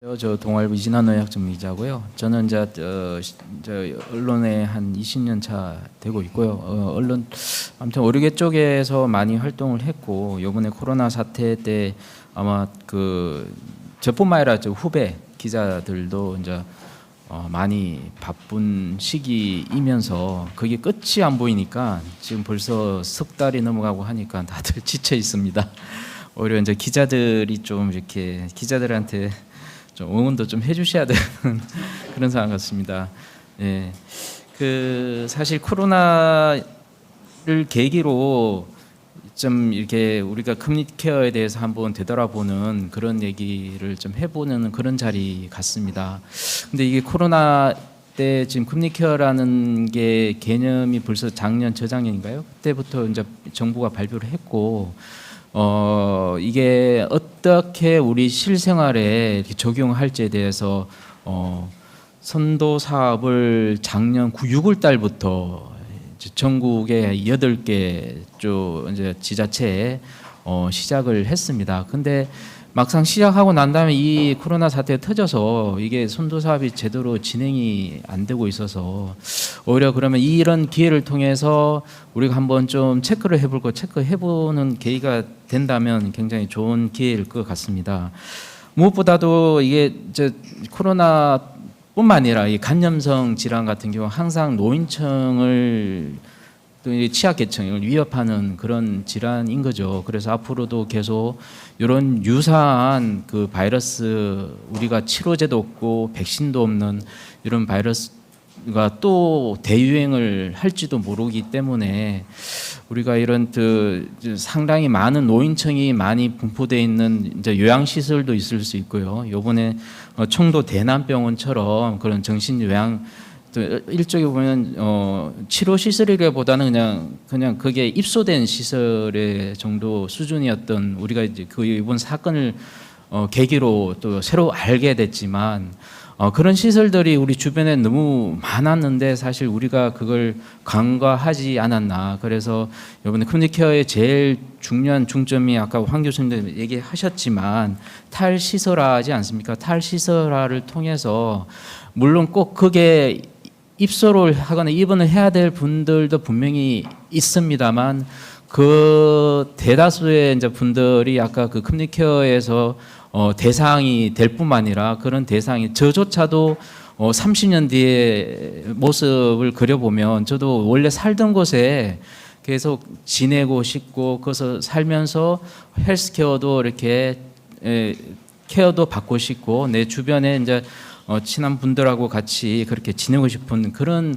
저, 저 동아일보 이진환 의학점 기자고요. 저는 이제 어, 언론에 한 20년 차 되고 있고요. 어, 언론 아무튼 의료계 쪽에서 많이 활동을 했고 이번에 코로나 사태 때 아마 그 저뿐만 아니라 저 후배 기자들도 이제 어, 많이 바쁜 시기이면서 그게 끝이 안 보이니까 지금 벌써 석 달이 넘어가고 하니까 다들 지쳐 있습니다. 오히려 이제 기자들이 좀 이렇게 기자들한테 좀 응원도 좀 해주셔야 되는 그런 상황 같습니다. 예, 그 사실 코로나를 계기로 좀 이렇게 우리가 커뮤니케어에 대해서 한번 되돌아보는 그런 얘기를 좀 해보는 그런 자리 같습니다. 근데 이게 코로나 때 지금 커뮤니케어라는 게 개념이 벌써 작년 저작년인가요? 그때부터 이제 정부가 발표를 했고 어 이게 어떻게 우리 실생활에 적용할지에 대해서 어 선도 사업을 작년 9, 6월 달부터 전국에 여덟 개쪽 이제 지자체에 어 시작을 했습니다. 근데 막상 시작하고 난 다음에 이 코로나 사태가 터져서 이게 선도 사업이 제대로 진행이 안 되고 있어서 오히려 그러면 이런 기회를 통해서 우리가 한번 좀 체크를 해볼 거 체크해보는 계기가 된다면 굉장히 좋은 기회일 것 같습니다. 무엇보다도 이게 저 코로나뿐만 아니라 이 간염성 질환 같은 경우 항상 노인층을 취약 계층을 위협하는 그런 질환인 거죠. 그래서 앞으로도 계속 이런 유사한 그 바이러스 우리가 치료제도 없고 백신도 없는 이런 바이러스가 또 대유행을 할지도 모르기 때문에 우리가 이런 그 상당히 많은 노인층이 많이 분포되어 있는 이제 요양 시설도 있을 수 있고요. 요번에 어, 청도 대남병원처럼 그런 정신 요양 또 일종에 보면 어, 치료 시설이라기보다는 그냥 그냥 그게 입소된 시설의 정도 수준이었던 우리가 이제 그 이번 사건을 어, 계기로 또 새로 알게 됐지만 어, 그런 시설들이 우리 주변에 너무 많았는데 사실 우리가 그걸 간과하지 않았나. 그래서 이번에 커뮤니케어의 제일 중요한 중점이 아까 황 교수님도 얘기하셨지만 탈시설화하지 않습니까? 탈시설화를 통해서 물론 꼭 그게 입소를 하거나 입원을 해야 될 분들도 분명히 있습니다만 그 대다수의 이제 분들이 아까 그 커뮤니케어에서 어 대상이 될 뿐만 아니라 그런 대상이 저조차도 어 30년 뒤의 모습을 그려보면 저도 원래 살던 곳에 계속 지내고 싶고 거기서 살면서 헬스케어도 이렇게 에, 케어도 받고 싶고 내 주변에 이제 어, 친한 분들하고 같이 그렇게 지내고 싶은 그런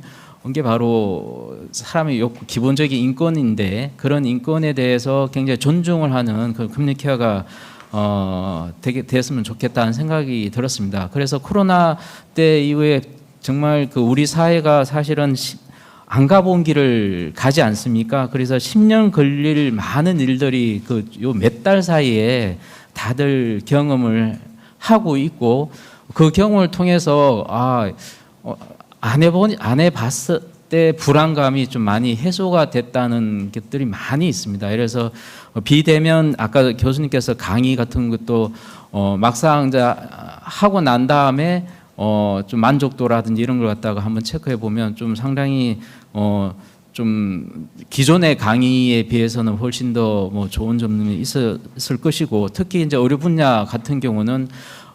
게 바로 사람의 욕, 기본적인 인권인데 그런 인권에 대해서 굉장히 존중을 하는 그 커뮤니케어가 어, 되게 됐으면 좋겠다는 생각이 들었습니다. 그래서 코로나 때 이후에 정말 그 우리 사회가 사실은 시, 안 가본 길을 가지 않습니까? 그래서 10년 걸릴 많은 일들이 그 요 몇 달 사이에 다들 경험을 하고 있고 그 경험을 통해서 아, 어, 안 해본 안 해봤을 때 불안감이 좀 많이 해소가 됐다는 것들이 많이 있습니다. 그래서 비대면 아까 교수님께서 강의 같은 것도 어, 막상 이제 하고 난 다음에 어, 좀 만족도라든지 이런 걸 갖다가 한번 체크해 보면 좀 상당히 어, 좀 기존의 강의에 비해서는 훨씬 더 뭐 좋은 점이 있었을 것이고 특히 이제 의료 분야 같은 경우는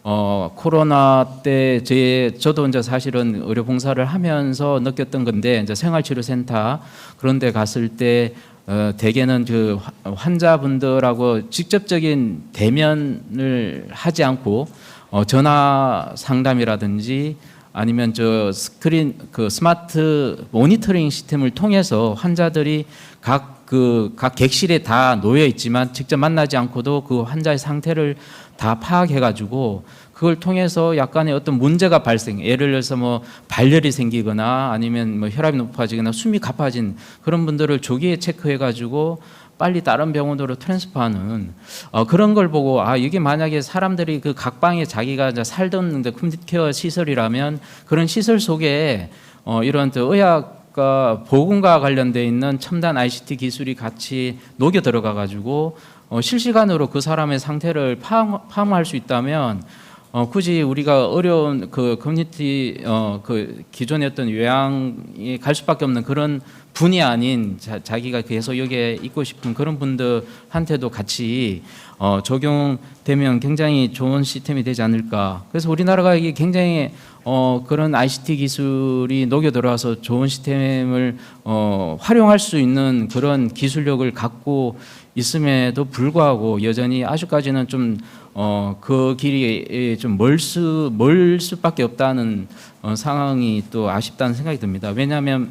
어 코로나 때 제 저도 이제 사실은 의료 봉사를 하면서 느꼈던 건데 이제 생활치료센터 그런 데 갔을 때 어, 대개는 그 화- 환자분들하고 직접적인 대면을 하지 않고 어, 전화 상담이라든지 아니면 저 스크린 그 스마트 모니터링 시스템을 통해서 환자들이 각 그 각 객실에 다 놓여 있지만 직접 만나지 않고도 그 환자의 상태를 다 파악해 가지고 그걸 통해서 약간의 어떤 문제가 발생 예를 들어서 뭐 발열이 생기거나 아니면 뭐 혈압이 높아지거나 숨이 가빠진 그런 분들을 조기에 체크해 가지고 빨리 다른 병원으로 트랜스퍼하는 어, 그런 걸 보고 아 이게 만약에 사람들이 그 각 방에 자기가 살던 데 컴퓨터 시설이라면 그런 시설 속에 어, 이런 또 의학 과 보건과 관련돼 있는 첨단 ICT 기술이 같이 녹여 들어가 가지고 어, 실시간으로 그 사람의 상태를 파악, 파악할 수 있다면 어, 굳이 우리가 어려운 그 커뮤니티 어, 그 기존의 어떤 요양에 갈 수밖에 없는 그런 분이 아닌 자, 자기가 계속 여기에 있고 싶은 그런 분들한테도 같이 어, 적용되면 굉장히 좋은 시스템이 되지 않을까. 그래서 우리나라가 이게 굉장히 어, 그런 ICT 기술이 녹여 들어와서 좋은 시스템을 어, 활용할 수 있는 그런 기술력을 갖고 있음에도 불구하고 여전히 아직까지는 좀 어, 그 길이 좀 멀 수, 멀 수밖에 없다는 어, 상황이 또 아쉽다는 생각이 듭니다. 왜냐하면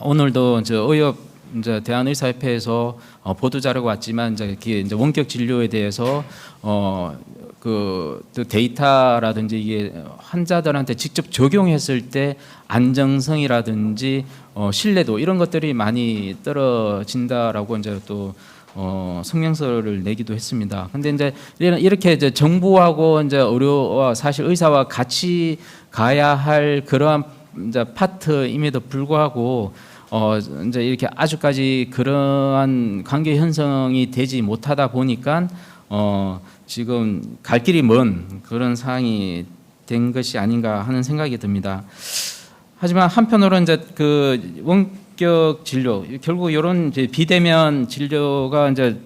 오늘도 이제 의협 이제 대한의사협회에서 어, 보도 자료가 왔지만 이제 이제 원격 진료에 대해서 어 그 데이터라든지 이게 환자들한테 직접 적용했을 때 안정성이라든지 어, 신뢰도 이런 것들이 많이 떨어진다라고 이제 또 어, 성명서를 내기도 했습니다. 근데 이제 이렇게 이제 정부하고 이제 의료와 사실 의사와 같이 가야 할 그러한 이제 파트임에도 불구하고 어 이제 이렇게 아주까지 그러한 관계 형성이 되지 못하다 보니까 어 지금 갈 길이 먼 그런 상황이 된 것이 아닌가 하는 생각이 듭니다. 하지만 한편으로 이제 그 원 격 진료 결국 이런 비대면 진료가 이제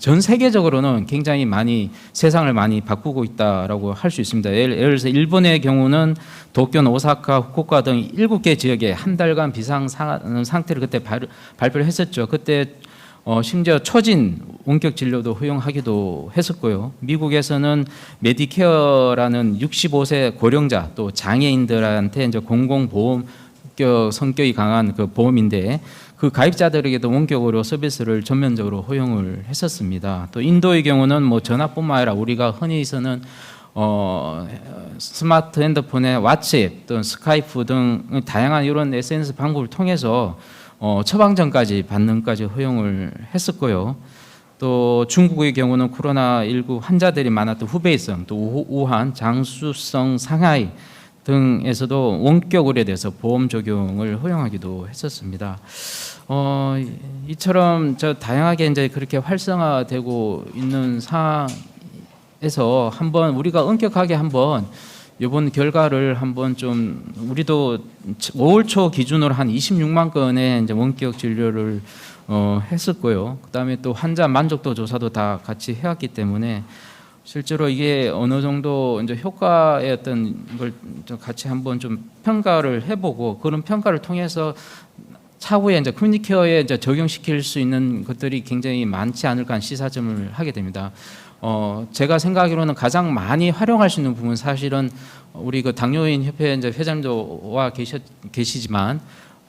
전 세계적으로는 굉장히 많이 세상을 많이 바꾸고 있다라고 할 수 있습니다. 예를, 예를 들어서 일본의 경우는 도쿄, 오사카, 후쿠오카 등 일곱 개 지역에 한 달간 비상 상- 상태를 그때 발, 발표를 했었죠. 그때 어, 심지어 초진 원격 진료도 허용하기도 했었고요. 미국에서는 메디케어라는 65세 고령자 또 장애인들한테 이제 공공보험 격 성격이 강한 그 보험인데 그 가입자들에게도 원격으로 서비스를 전면적으로 허용을 했었습니다. 또 인도의 경우는 뭐 전화뿐만 아니라 우리가 흔히 쓰는 어, 스마트 핸드폰의 왓츠앱 또는 스카이프 등 다양한 이런 SNS 방법을 통해서 어, 처방전까지 받는까지 허용을 했었고요. 또 중국의 경우는 코로나 19 환자들이 많았던 후베이성, 또 우- 우한, 장수성, 상하이 등에서도 원격 대해서 보험 적용을 허용하기도 했었습니다. 어, 이- 이처럼 저 다양하게 이제 그렇게 활성화되고 있는 상황에서 한번 우리가 엄격하게 한번 이번 결과를 한번 좀 우리도 5월 초 기준으로 한 26만 건의 이제 원격 진료를 어, 했었고요. 그다음에 또 환자 만족도 조사도 다 같이 해왔기 때문에 실제로 이게 어느 정도 이제 효과의 어떤 걸좀 같이 한번 좀 평가를 해보고 그런 평가를 통해서 차후에 이제 커뮤니케어에 이제 적용시킬 수 있는 것들이 굉장히 많지 않을까 하는 시사점을 하게 됩니다. 어, 제가 생각하기로는 가장 많이 활용할 수 있는 부분 사실은 우리 그 당뇨인 협회 이제 회장도 와 계셨, 계시지만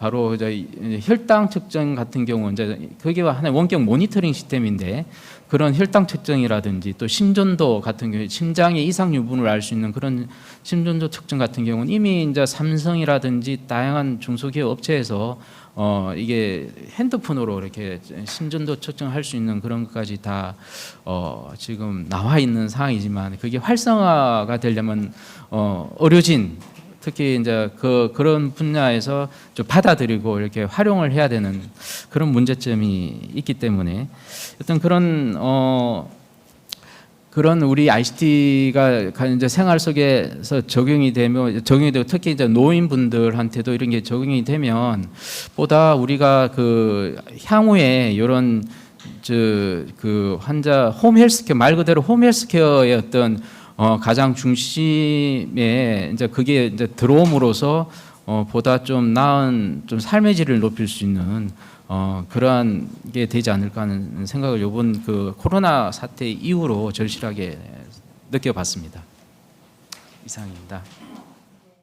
바로 이제 이 혈당 측정 같은 경우 이제 그게 하나의 원격 모니터링 시스템인데 그런 혈당 측정이라든지 또 심전도 같은 경우에 심장의 이상 유분을 알 수 있는 그런 심전도 측정 같은 경우는 이미 이제 삼성이라든지 다양한 중소기업 업체에서 어 이게 핸드폰으로 이렇게 심전도 측정할 수 있는 그런 것까지 다 어 지금 나와 있는 상황이지만 그게 활성화가 되려면 어 의료진 특히 이제 그 그런 분야에서 좀 받아들이고 이렇게 활용을 해야 되는 그런 문제점이 있기 때문에 어떤 그런 어 그런 우리 ICT가 이제 생활 속에서 적용이 되면 적용이 되고 특히 이제 노인분들한테도 이런 게 적용이 되면 보다 우리가 그 향후에 이런 저그 환자 홈 헬스케어 말 그대로 홈 헬스케어의 어떤 어 가장 중심에 이제 그게 이제 들어옴으로써 어 보다 좀 나은 좀 삶의 질을 높일 수 있는 어 그러한 게 되지 않을까 하는 생각을 요번 그 코로나 사태 이후로 절실하게 느껴봤습니다. 이상입니다.